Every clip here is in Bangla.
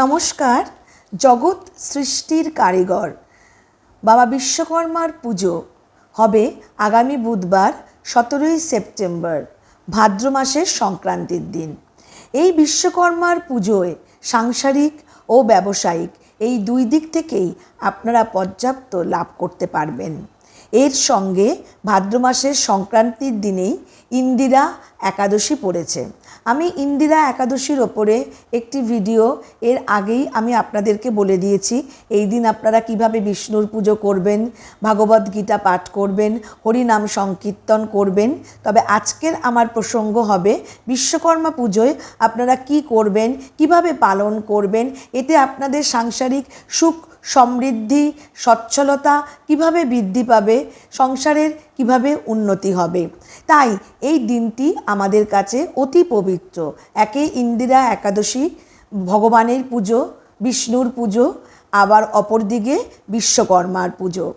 নমস্কার, জগৎ সৃষ্টির কারিগর, বাবা বিশ্বকর্মার পুজো হবে আগামী বুধবার, সতেরোই সেপ্টেম্বর, ভাদ্র মাসের সংক্রান্তির দিন। এই বিশ্বকর্মার পুজোয় সাংসারিক ও ব্যবসায়িক এই দুই দিক থেকেই আপনারা পর্যাপ্ত লাভ করতে পারবেন। এর সঙ্গে ভাদ্র মাসের সংক্রান্তির দিনেই ইন্দিরা একাদশী পড়েছে। আমি ইন্দিরা একাদশীর ওপরে একটি ভিডিও এর আগেই আমি আপনাদেরকে বলে দিয়েছি, এই দিন আপনারা কীভাবে বিষ্ণুর পুজো করবেন, ভাগবত গীতা পাঠ করবেন, হরিনাম সংকীর্তন করবেন। তবে আজকের আমার প্রসঙ্গ হবে বিশ্বকর্মা পুজোয় আপনারা কি করবেন, কীভাবে পালন করবেন, এতে আপনাদের সাংসারিক সুখ সমৃদ্ধি, সচ্ছলতা কীভাবে বৃদ্ধি পাবে, সংসারের কীভাবে উন্নতি হবে। তাই এই দিনটি আমাদের কাছে অতি পবিত্র। একে ইন্দিরা একাদশী, ভগবানের পুজো, বিষ্ণুর পুজো, আবার অপরদিকে বিশ্বকর্মার পুজো।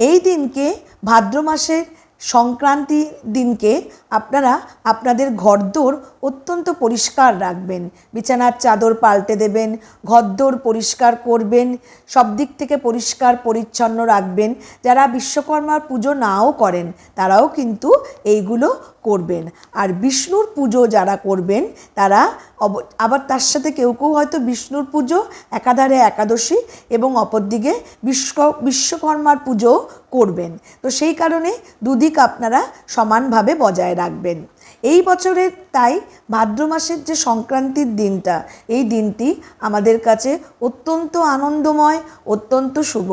এই দিনকে ভাদ্র মাসের সংক্রান্তি দিনকে আপনারা আপনাদের ঘরদোর অত্যন্ত পরিষ্কার রাখবেন। বিছানার চাদর পাল্টে দেবেন, ঘরদোর পরিষ্কার করবেন, সব দিক থেকে পরিষ্কার পরিচ্ছন্ন রাখবেন। যারা বিশ্বকর্মার পুজো নাও করেন, তারাও কিন্তু এইগুলো করবেন। আর বিষ্ণুর পুজো যারা করবেন, তারা আবার তার সাথে কেউ কেউ হয়তো বিষ্ণুর পুজো, একাধারে একাদশী এবং অপরদিকে বিশ্ব, বিশ্বকর্মার পুজো করবেন। তো সেই কারণে দুদিক আপনারা সমানভাবে বজায় রাখবেন। এই বছরে তাই ভাদ্র মাসের যে সংক্রান্তির দিনটা, এই দিনটি আমাদের কাছে অত্যন্ত আনন্দময়, অত্যন্ত শুভ।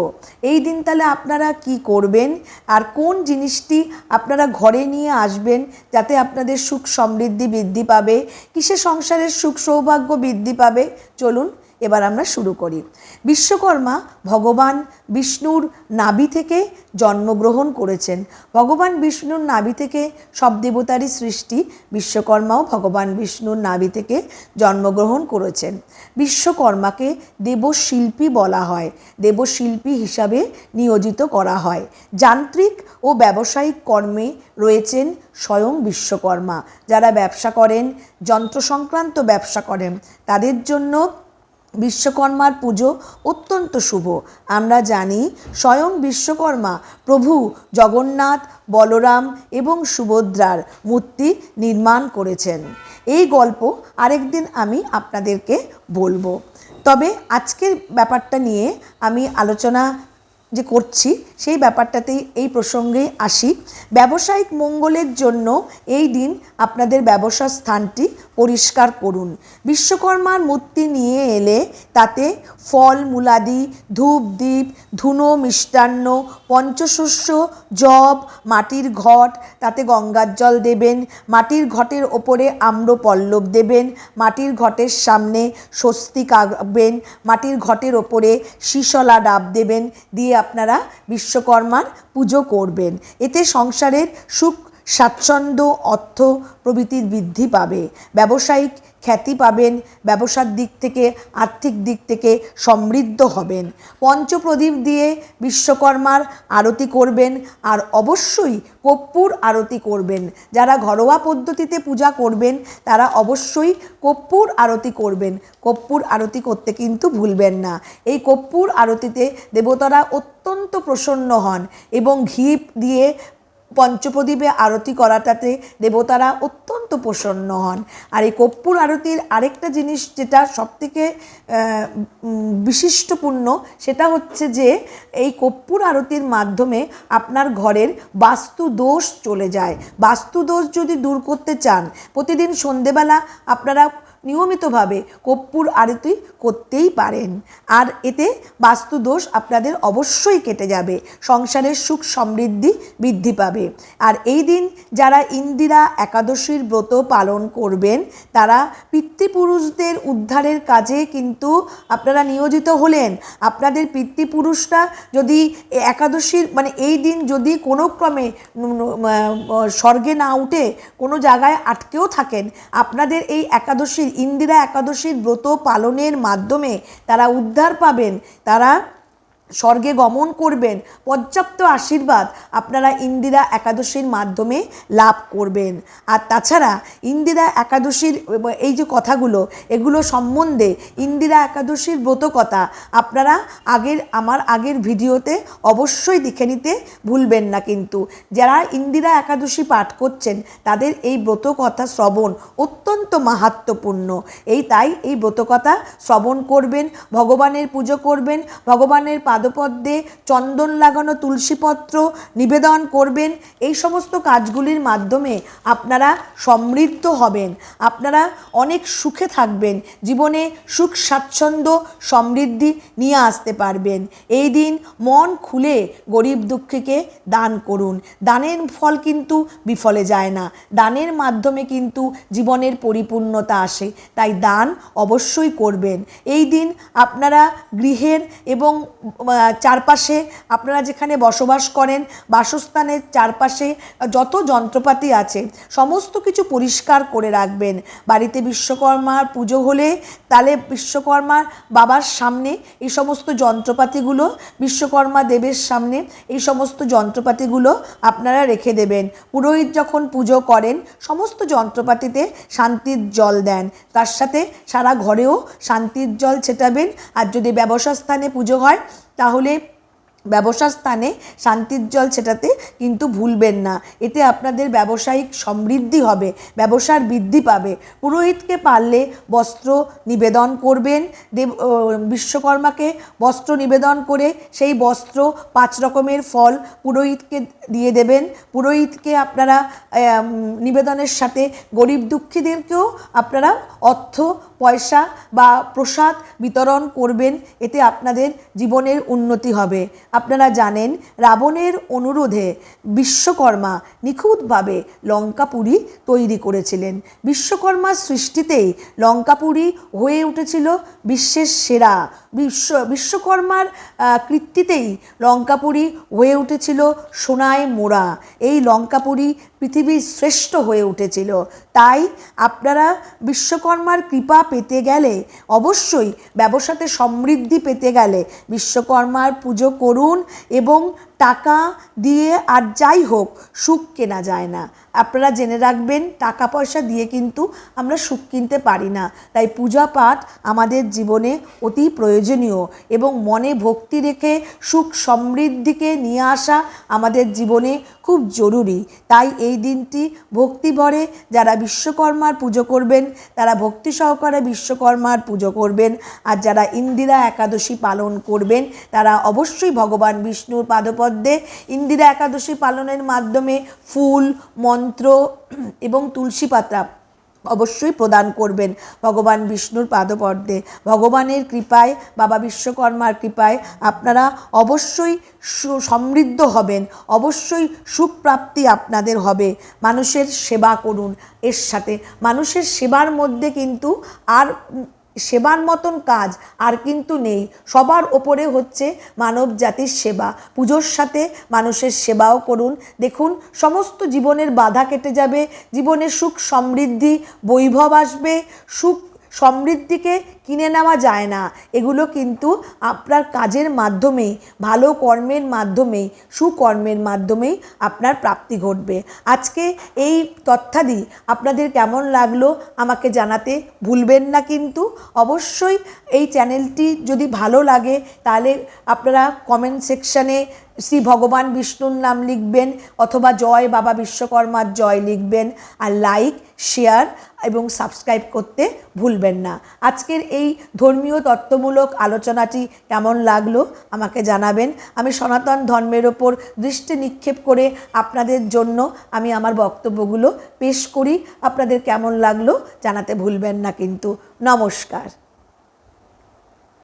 এই দিন তাহলে আপনারা কি করবেন আর কোন জিনিসটি আপনারা ঘরে নিয়ে আসবেন যাতে আপনাদের সুখ সমৃদ্ধি বৃদ্ধি পাবে কিসে সংসারের সুখ সৌভাগ্য বৃদ্ধি পাবে, চলুন এবার আমরা শুরু করি। বিশ্বকর্মা ভগবান বিষ্ণুর নাভি থেকে জন্মগ্রহণ করেছেন। ভগবান বিষ্ণুর নাভি থেকে সব দেবতারই সৃষ্টি বিশ্বকর্মাও ভগবান বিষ্ণুর নাভি থেকে জন্মগ্রহণ করেছেন। বিশ্বকর্মাকে দেবশিল্পী বলা হয়, দেবশিল্পী হিসাবে নিয়োজিত করা হয়। যান্ত্রিক ও ব্যবসায়িক কর্মে রয়েছেন স্বয়ং বিশ্বকর্মা। যারা ব্যবসা করেন যন্ত্র সংক্রান্ত ব্যবসা করেন, তাদের জন্য বিশ্বকর্মার পুজো অত্যন্ত শুভ। আমরা জানি স্বয়ং বিশ্বকর্মা প্রভু জগন্নাথ, বলরাম এবং সুভদ্রার মূর্তি নির্মাণ করেছেন। এই গল্প আরেকদিন আমি আপনাদেরকে বলব। তবে আজকের ব্যাপারটা নিয়ে আমি আলোচনা যে করছি, সেই ব্যাপারটাতেই এই প্রসঙ্গে আসি। ব্যবসায়িক মঙ্গলের জন্য এই দিন আপনাদের ব্যবসার স্থানটি পরিষ্কার করুন। বিশ্বকর্মার মূর্তি নিয়ে এলে তাতে ফল, মূলাদি, ধূপ দ্বীপ ধুনো, মিষ্টান্ন, পঞ্চশস্য, জব, মাটির ঘট, তাতে গঙ্গার জল দেবেন, মাটির ঘটের ওপরে আম্র পল্লব দেবেন, মাটির ঘটের সামনে স্বস্তিক আঁকবেন মাটির ঘটের ওপরে শিশলা ডাব দেবেন, দিয়ে আপনারা বিশ্বকর্মার পুজো করবেন। এতে সংসারের সুখ স্বাচ্ছন্দ্য অর্থ প্রভৃতির বৃদ্ধি পাবে। ব্যবসায়িক খ্যাতি পাবেন, ব্যবসার দিক থেকে, আর্থিক দিক থেকে সমৃদ্ধ হবেন। পঞ্চপ্রদীপ দিয়ে বিশ্বকর্মার আরতি করবেন আর অবশ্যই কর্পূর আরতি করবেন। যারা ঘরোয়া পদ্ধতিতে পূজা করবেন, তারা অবশ্যই কর্পূর আরতি করবেন। কর্পূর আরতি করতে কিন্তু ভুলবেন না। এই কর্পূর আরতিতে দেবতারা অত্যন্ত প্রসন্ন হন এবং ঘি দিয়ে পঞ্চপ্রদীপে আরতি করাটাতে দেবতারা অত্যন্ত প্রসন্ন হন। আর এই কর্পূর আরতির আরেকটা জিনিস যেটা সবথেকে বিশিষ্টপূর্ণ সেটা হচ্ছে যে এই কর্পূর আরতির মাধ্যমে আপনার ঘরের বাস্তু দোষ চলে যায়। বাস্তু দোষ যদি দূর করতে চান, প্রতিদিন সন্ধেবেলা আপনারা নিয়মিতভাবে কর্পূর আরতি করতেই পারেন। আর এতে বাস্তুদোষ আপনাদের অবশ্যই কেটে যাবে, সংসারের সুখ সমৃদ্ধি বৃদ্ধি পাবে। আর এই দিন যারা ইন্দিরা একাদশীর ব্রত পালন করবেন, তারা পিতৃপুরুষদের উদ্ধারের কাজে কিন্তু আপনারা নিয়োজিত হলেন। আপনাদের পিতৃপুরুষরা যদি একাদশীর মানে এই দিন যদি কোনো ক্রমে স্বর্গে না উঠে কোনো জায়গায় আটকেও থাকেন, আপনাদের এই ইন্দিরা একাদশীর ব্রত পালনের মাধ্যমে তারা উদ্ধার পাবেন। তারা স্বর্গে গমন করবেন, পর্যাপ্ত আশীর্বাদ আপনারা ইন্দিরা একাদশীর মাধ্যমে লাভ করবেন। আর তাছাড়া ইন্দিরা একাদশীর এই যে কথাগুলো, এগুলো সম্বন্ধে ইন্দিরা একাদশীর ব্রত কথা আপনারা আগের, আমার আগের ভিডিওতে অবশ্যই দেখে নিতে ভুলবেন না কিন্তু। যারা ইন্দিরা একাদশী পাঠ করছেন, তাদের এই ব্রত কথা শ্রবণ অত্যন্ত মাহাত্মপূর্ণ এই তাই এই ব্রত কথা শ্রবণ করবেন, ভগবানের পুজো করবেন, ভগবানের পাদপদ্মে চন্দন লাগানো তুলসীপত্র নিবেদন করবেন। এই সমস্ত কাজগুলির মাধ্যমে আপনারা সমৃদ্ধ হবেন। আপনারা অনেক সুখে থাকবেন। জীবনে সুখ, স্বাচ্ছন্দ্য, সমৃদ্ধি নিয়ে আসতে পারবেন। এই দিন মন খুলে গরিব দুঃখীকে দান করুন। দানের ফল কিন্তু বিফলে যায় না। দানের মাধ্যমে কিন্তু জীবনের পরিপূর্ণতা আসে। তাই দান অবশ্যই করবেন। এই দিন আপনারা গৃহের এবং চারপাশে আপনারা যেখানে বসবাস করেন, বাসস্থানের চারপাশে যত যন্ত্রপাতি আছে, সমস্ত কিছু পরিষ্কার করে রাখবেন। বাড়িতে বিশ্বকর্মার পুজো হলে তাহলে বিশ্বকর্মার বাবার সামনে এই সমস্ত যন্ত্রপাতিগুলো, বিশ্বকর্মা দেবের সামনে এই সমস্ত যন্ত্রপাতিগুলো আপনারা রেখে দেবেন। পুরোহিত যখন পুজো করেন, সমস্ত যন্ত্রপাতিতে শান্তির জল দেন। তার সাথে সারা ঘরেও শান্তির জল ছেটাবেন। আর যদি ব্যবসা স্থানে পুজো হয় তাহলে ব্যবসা স্থানে শান্তির জল ছেটাতে কিন্তু ভুলবেন না। এতে আপনাদের ব্যবসায়িক সমৃদ্ধি হবে, ব্যবসার বৃদ্ধি পাবে। পুরোহিতকে পারলে বস্ত্র নিবেদন করবেন, দেব বিশ্বকর্মাকে বস্ত্র নিবেদন করে সেই বস্ত্র পাঁচ রকমের ফল পুরোহিতকে দিয়ে দেবেন। পুরোহিতকে আপনারা নিবেদনের সাথে গরিব দুঃখীদেরকেও আপনারা অর্থ, পয়সা বা প্রসাদ বিতরণ করবেন। এতে আপনাদের জীবনের উন্নতি হবে। আপনারা জানেন, রাবণের অনুরোধে বিশ্বকর্মা নিখুঁতভাবে লঙ্কাপুরী তৈরি করেছিলেন। বিশ্বকর্মার সৃষ্টিতেই লঙ্কাপুরী হয়ে উঠেছিল বিশ্বের সেরা। বিশ্ব, বিশ্বকর্মার কৃত্তিতেই লঙ্কাপুরী হয়ে উঠেছিল সোনায় মোড়া। এই লঙ্কাপুরী পৃথিবীর শ্রেষ্ঠ হয়ে উঠেছিল। তাই আপনারা বিশ্বকর্মার কৃপা পেতে গেলে, অবশ্যই ব্যবসাতে সমৃদ্ধি পেতে গেলে বিশ্বকর্মার পুজো করুন এবং টাকা দিয়ে আর যাই হোক, সুখ কেনা যায় না। আপনারা জেনে রাখবেন, টাকা পয়সা দিয়ে কিন্তু আমরা সুখ কিনতে পারি না। তাই পূজা পাঠ আমাদের জীবনে অতি প্রয়োজনীয় এবং মনে ভক্তি রেখে সুখ সমৃদ্ধিকে নিয়ে আসা আমাদের জীবনে খুব জরুরি। তাই এই দিনটি ভক্তি ভরে যারা বিশ্বকর্মার পুজো করবেন, তারা ভক্তি সহকারে বিশ্বকর্মার পুজো করবেন। আর যারা ইন্দিরা একাদশী পালন করবেন, তারা অবশ্যই ভগবান বিষ্ণুর পাদপদ্মে ইন্দিরা একাদশী পালনের মাধ্যমে ফুল, মন্ত্র এবং তুলসী পাতা অবশ্যই প্রদান করবেন। ভগবান বিষ্ণুর পাদপদ্মে। ভগবানের কৃপায়, বাবা বিশ্বকর্মার কৃপায় আপনারা অবশ্যই সমৃদ্ধ হবেন। অবশ্যই সুখ প্রাপ্তি আপনাদের হবে। মানুষের সেবা করুন। এর সাথে মানুষের সেবার মধ্যে কিন্তু আর সেবার মতন কাজ আর কিন্তু নেই। সবার ওপরে হচ্ছে মানব জাতির সেবা। পুজোর সাথে মানুষের সেবাও করুন। দেখুন, সমস্ত জীবনের বাধা কেটে যাবে। জীবনে সুখ সমৃদ্ধি, বৈভব আসবে। সুখ সমৃদ্ধিকে কিনে নেওয়া যায় না। এগুলো কিন্তু আপনার কাজের মাধ্যমেই, ভালো কর্মের মাধ্যমেই, সুকর্মের মাধ্যমেই আপনার প্রাপ্তি ঘটবে। আজকে এই তথ্যাদি আপনাদের কেমন লাগল আমাকে জানাতে ভুলবেন না কিন্তু। অবশ্যই এই চ্যানেলটি যদি ভালো লাগে, তাহলে আপনারা কমেন্ট সেকশানে শ্রী ভগবান বিষ্ণুর নাম লিখবেন অথবা জয় বাবা বিশ্বকর্মার জয় লিখবেন। আর লাইক শেয়ার এবং সাবস্ক্রাইব করতে ভুলবেন না। আজকের এই ধর্মীয় তত্ত্বমূলক আলোচনাটি কেমন লাগল আমাকে জানাবেন। আমি সনাতন ধর্মের ওপর দৃষ্টি নিক্ষেপ করে আপনাদের জন্য আমি আমার বক্তব্যগুলো পেশ করি। আপনাদের কেমন লাগল জানাতে ভুলবেন না কিন্তু। নমস্কার।